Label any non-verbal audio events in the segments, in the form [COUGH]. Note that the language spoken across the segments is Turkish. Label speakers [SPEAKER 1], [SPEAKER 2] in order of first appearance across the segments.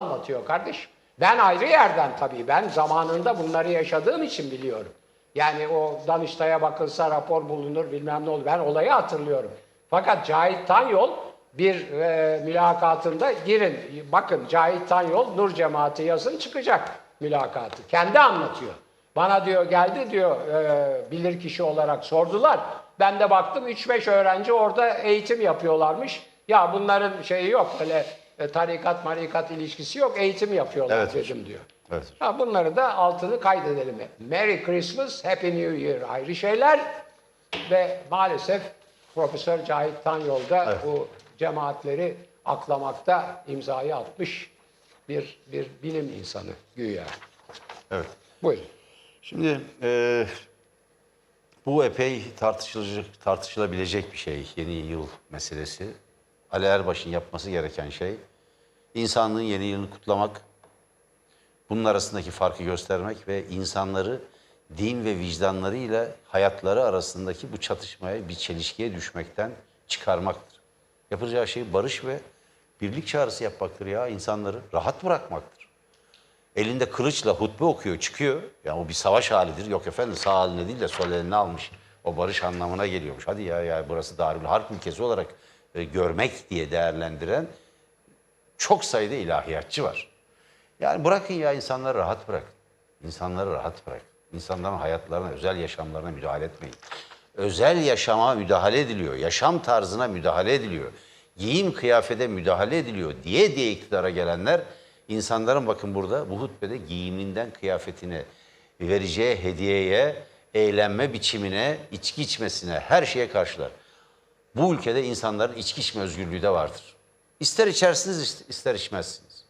[SPEAKER 1] anlatıyor kardeş. Ben ayrı yerden tabii. Ben zamanında bunları yaşadığım için biliyorum. Yani o Danıştay'a bakılsa rapor bulunur bilmem ne olur. Ben olayı hatırlıyorum. Fakat Cahit Tanyol bir e, mülakatında girin. Bakın Cahit Tanyol Nur Cemaati yazın çıkacak mülakatı. Kendi anlatıyor. Bana diyor geldi diyor e, bilir kişi olarak sordular. Ben de baktım 3-5 öğrenci orada eğitim yapıyorlarmış. Ya bunların şeyi yok öyle e, tarikat marikat ilişkisi yok eğitim yapıyorlar
[SPEAKER 2] Evet
[SPEAKER 1] dedim diyor.
[SPEAKER 2] Evet.
[SPEAKER 1] Ha, bunları da altını kaydedelim. Merry Christmas, Happy New Year ayrı şeyler. Ve maalesef Profesör Cahit Tanyol'da
[SPEAKER 2] Evet.
[SPEAKER 1] bu cemaatleri aklamakta imzayı atmış bir bir bilim insanı güya.
[SPEAKER 2] Evet.
[SPEAKER 1] Buyurun.
[SPEAKER 2] Şimdi e, bu epey tartışılacak, tartışılabilecek bir şey. Yeni yıl meselesi. Ali Erbaş'ın yapması gereken şey insanlığın yeni yılını kutlamak, bunun arasındaki farkı göstermek ve insanları din ve vicdanlarıyla hayatları arasındaki bu çatışmaya, bir çelişkiye düşmekten çıkarmaktır. Yapacağı şey barış ve birlik çağrısı yapmaktır ya insanları rahat bırakmaktır. Elinde kılıçla hutbe okuyor, çıkıyor. Ya o bir savaş halidir. Yok efendim sağ eline değil de sol eline almış. O barış anlamına geliyormuş. Hadi ya ya burası Darül Harp ülkesi olarak e, görmek diye değerlendiren çok sayıda ilahiyatçı var. Yani bırakın ya insanları rahat bırakın. İnsanları rahat bırakın. İnsanların hayatlarına, özel yaşamlarına müdahale etmeyin. Özel yaşama müdahale ediliyor. Yaşam tarzına müdahale ediliyor. Giyim kıyafete müdahale ediliyor diye diye iktidara gelenler insanların bakın burada bu hutbede giyiminden kıyafetine, vereceği hediyeye, eğlenme biçimine, içki içmesine, her şeye karşılar. Bu ülkede insanların içki içme özgürlüğü de vardır. İster içersiniz ister içmezsiniz.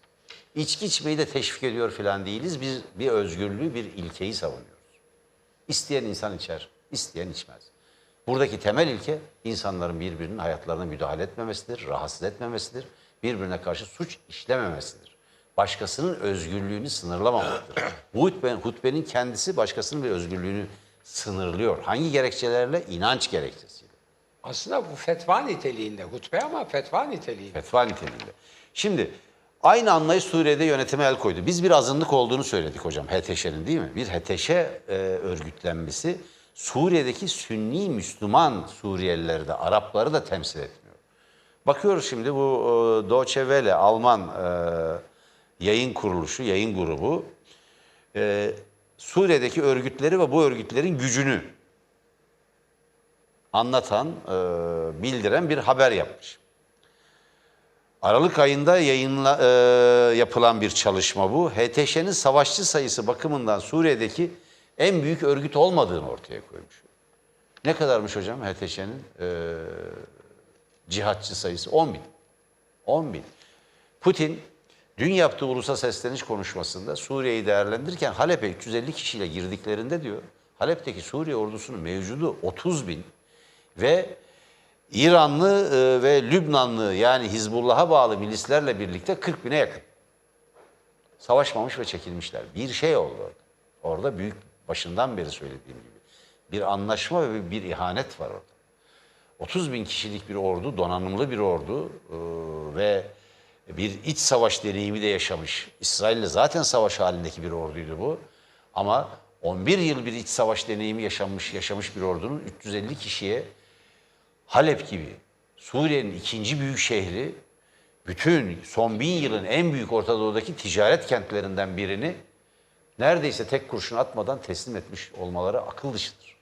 [SPEAKER 2] İçki içmeyi de teşvik ediyor falan değiliz. Biz bir özgürlüğü, bir ilkeyi savunuyoruz. İsteyen insan içer, isteyen içmez. Buradaki temel ilke insanların birbirinin hayatlarına müdahale etmemesidir, rahatsız etmemesidir, birbirine karşı suç işlememesidir. Başkasının özgürlüğünü sınırlamamaktır. [COUGHS] Bu hutbe, hutbenin kendisi başkasının bir özgürlüğünü sınırlıyor. Hangi gerekçelerle? İnanç gerekçesiyle.
[SPEAKER 1] Aslında bu fetva niteliğinde hutbe ama fetva niteliğinde.
[SPEAKER 2] Fetva niteliğinde. Şimdi aynı anlayış Suriye'de yönetime el koydu. Biz bir azınlık olduğunu söyledik hocam HTŞ'nin değil mi? Bir HTŞ e, örgütlenmesi Suriye'deki Sünni Müslüman Suriyelileri de Arapları da temsil etmiyor. Bakıyoruz şimdi bu e, Deutsche Welle Alman e, yayın kuruluşu, yayın grubu e, Suriye'deki örgütleri ve bu örgütlerin gücünü anlatan, e, bildiren bir haber yapmış. Aralık ayında yayınla, e, yapılan bir çalışma bu. HTŞ'nin savaşçı sayısı bakımından Suriye'deki en büyük örgüt olmadığını ortaya koymuş. Ne kadarmış hocam HTŞ'nin e, cihatçı sayısı? 10 bin. 10 bin. Putin dün yaptığı ulusal sesleniş konuşmasında Suriye'yi değerlendirirken Halep'e 350 kişiyle girdiklerinde diyor, Halep'teki Suriye ordusunun mevcudu 30 bin ve İranlı e, ve Lübnanlı yani Hizbullah'a bağlı milislerle birlikte 40 bine yakın. Savaşmamış ve çekilmişler. Bir şey oldu orada. Büyük başından beri söylediğim gibi. Bir anlaşma ve bir ihanet var orada. 30 bin kişilik bir ordu, donanımlı bir ordu e, ve bir iç savaş deneyimi de yaşamış. İsrail'le zaten savaş halindeki bir orduydu bu. Ama 11 yıl bir iç savaş deneyimi yaşanmış, yaşamış bir ordunun 350 kişiye Halep gibi Suriye'nin ikinci büyük şehri bütün son bin yılın en büyük Orta Doğu'daki ticaret kentlerinden birini neredeyse tek kurşun atmadan teslim etmiş olmaları akıl dışıdır.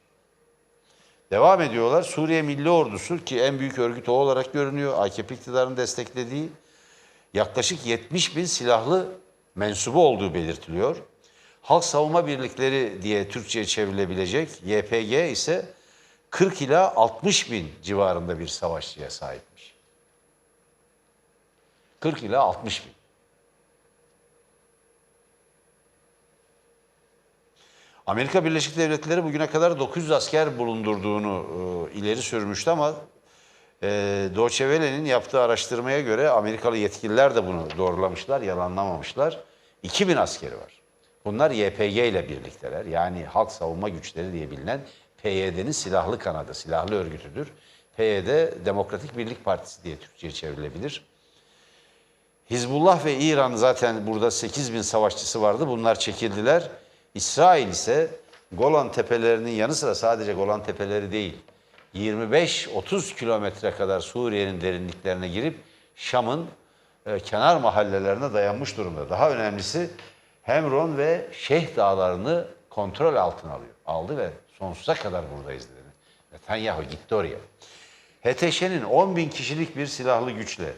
[SPEAKER 2] Devam ediyorlar. Suriye Milli Ordusu ki en büyük örgüt o olarak görünüyor. AKP iktidarının desteklediği yaklaşık 70 bin silahlı mensubu olduğu belirtiliyor. Halk Savunma Birlikleri diye Türkçe'ye çevrilebilecek YPG ise 40 ila 60 bin civarında bir savaşçıya sahipmiş. 40 ila 60 bin. Amerika Birleşik Devletleri bugüne kadar 900 asker bulundurduğunu e, ileri sürmüştü ama e, Deutsche Welle'nin yaptığı araştırmaya göre Amerikalı yetkililer de bunu doğrulamışlar, yalanlamamışlar. 2000 askeri var. Bunlar YPG ile birlikteler. Yani Halk Savunma Güçleri diye bilinen PYD'nin silahlı kanadı, silahlı örgütüdür. PYD Demokratik Birlik Partisi diye Türkçe'ye çevrilebilir. Hizbullah ve İran zaten burada 8 bin savaşçısı vardı. Bunlar çekildiler. İsrail ise Golan Tepelerinin yanı sıra sadece Golan Tepeleri değil. 25-30 kilometre kadar Suriye'nin derinliklerine girip Şam'ın e, kenar mahallelerine dayanmış durumda. Daha önemlisi Hemron ve Şeyh dağlarını kontrol altına alıyor. Aldı ve sonsuza kadar buradayız dedi. Netanyahu gitti oraya. HTŞ'nin 10 bin kişilik bir silahlı güçle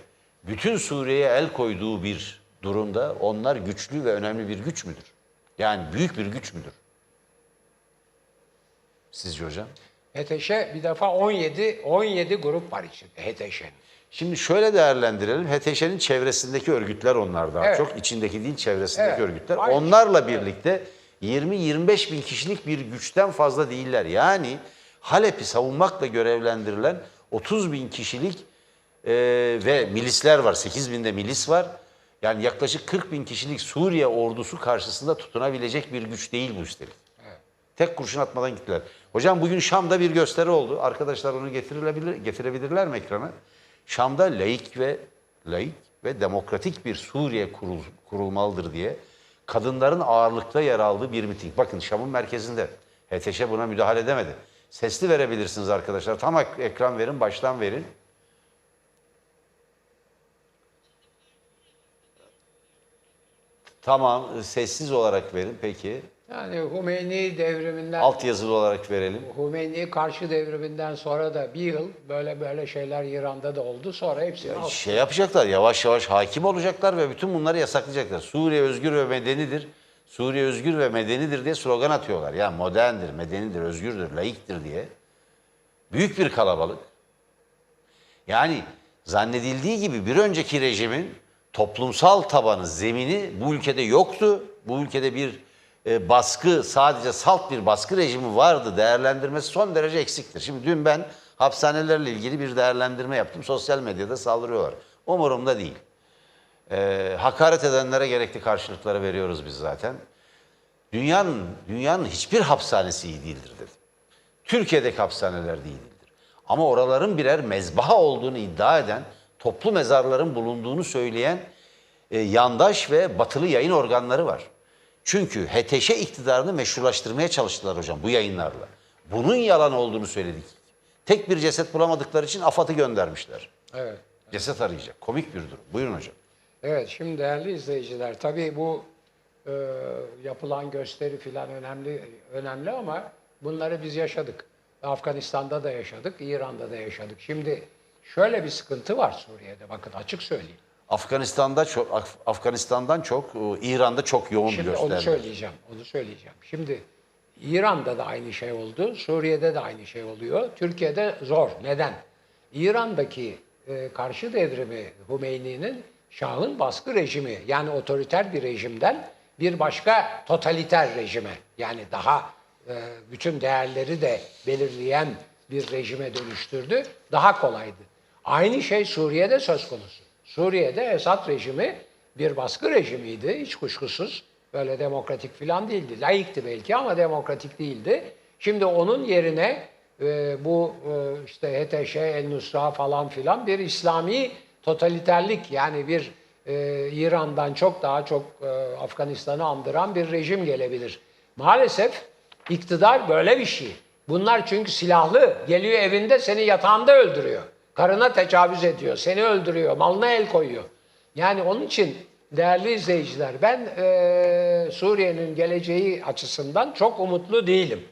[SPEAKER 2] bütün Suriye'ye el koyduğu bir durumda onlar güçlü ve önemli bir güç müdür? Yani büyük bir güç müdür? Sizce hocam?
[SPEAKER 1] HTŞ bir defa 17 17 grup var içinde HTŞ'nin.
[SPEAKER 2] Şimdi şöyle değerlendirelim. HTŞ'nin çevresindeki örgütler onlar daha
[SPEAKER 1] Evet.
[SPEAKER 2] çok. içindeki değil çevresindeki
[SPEAKER 1] Evet.
[SPEAKER 2] örgütler.
[SPEAKER 1] Aynı.
[SPEAKER 2] Onlarla birlikte 20-25 bin kişilik bir güçten fazla değiller. Yani Halep'i savunmakla görevlendirilen 30 bin kişilik e, ve milisler var. 8 binde milis var. Yani yaklaşık 40 bin kişilik Suriye ordusu karşısında tutunabilecek bir güç değil bu üstelik. Tek kurşun atmadan gittiler. Hocam bugün Şam'da bir gösteri oldu. Arkadaşlar onu getirebilir, getirebilirler mi ekrana? Şam'da laik ve laik ve demokratik bir Suriye kurul, kurulmalıdır diye kadınların ağırlıkta yer aldığı bir miting. Bakın Şam'ın merkezinde. HTŞ buna müdahale edemedi. Sesli verebilirsiniz arkadaşlar. Tam ek- ekran verin, baştan verin. Tamam, sessiz olarak verin peki.
[SPEAKER 1] Yani Hümeyni devriminden
[SPEAKER 2] Alt yazılı olarak verelim.
[SPEAKER 1] Hümeyni karşı devriminden sonra da bir yıl böyle böyle şeyler İran'da da oldu. Sonra hepsini aldı.
[SPEAKER 2] şey yapacaklar, yavaş yavaş hakim olacaklar ve bütün bunları yasaklayacaklar. Suriye özgür ve medenidir. Suriye özgür ve medenidir diye slogan atıyorlar. Ya moderndir, medenidir, özgürdür, laiktir diye. Büyük bir kalabalık. Yani zannedildiği gibi bir önceki rejimin toplumsal tabanı, zemini bu ülkede yoktu. Bu ülkede bir e, baskı, sadece salt bir baskı rejimi vardı. Değerlendirmesi son derece eksiktir. Şimdi dün ben hapishanelerle ilgili bir değerlendirme yaptım. Sosyal medyada saldırıyorlar. Umurumda değil. E, hakaret edenlere gerekli karşılıkları veriyoruz biz zaten. Dünyanın dünyanın hiçbir hapishanesi iyi değildir dedim. Türkiye'deki hapishaneler de iyi değildir. Ama oraların birer mezbaha olduğunu iddia eden, toplu mezarların bulunduğunu söyleyen e, yandaş ve batılı yayın organları var. Çünkü HTŞ iktidarını meşrulaştırmaya çalıştılar hocam bu yayınlarla. Bunun yalan olduğunu söyledik. Tek bir ceset bulamadıkları için AFAD'ı göndermişler.
[SPEAKER 1] Evet.
[SPEAKER 2] Ceset arayacak. Komik bir durum. Buyurun hocam.
[SPEAKER 1] Evet şimdi değerli izleyiciler tabii bu e, yapılan gösteri filan önemli önemli ama bunları biz yaşadık. Afganistan'da da yaşadık, İran'da da yaşadık. Şimdi şöyle bir sıkıntı var Suriye'de bakın açık söyleyeyim.
[SPEAKER 2] Afganistan'da çok Af- Afganistan'dan çok e, İran'da çok yoğun
[SPEAKER 1] Şimdi
[SPEAKER 2] gösterme.
[SPEAKER 1] onu söyleyeceğim, onu söyleyeceğim. Şimdi İran'da da aynı şey oldu, Suriye'de de aynı şey oluyor. Türkiye'de zor. Neden? İran'daki e, karşı devrimi Hümeyni'nin Şah'ın baskı rejimi yani otoriter bir rejimden bir başka totaliter rejime yani daha e, bütün değerleri de belirleyen bir rejime dönüştürdü. Daha kolaydı. Aynı şey Suriye'de söz konusu. Suriye'de Esad rejimi bir baskı rejimiydi hiç kuşkusuz. Böyle demokratik falan değildi. Layıktı belki ama demokratik değildi. Şimdi onun yerine e, bu e, işte HTŞ, El Nusra falan filan bir İslami totaliterlik yani bir e, İran'dan çok daha çok e, Afganistan'ı andıran bir rejim gelebilir. Maalesef iktidar böyle bir şey. Bunlar çünkü silahlı. Geliyor evinde seni yatağında öldürüyor. Karına tecavüz ediyor, seni öldürüyor, malına el koyuyor. Yani onun için değerli izleyiciler ben e, Suriye'nin geleceği açısından çok umutlu değilim.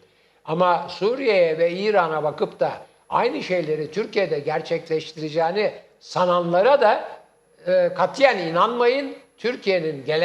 [SPEAKER 1] Ama Suriye'ye ve İran'a bakıp da aynı şeyleri Türkiye'de gerçekleştireceğini sananlara da e, katiyen inanmayın. Türkiye'nin gelen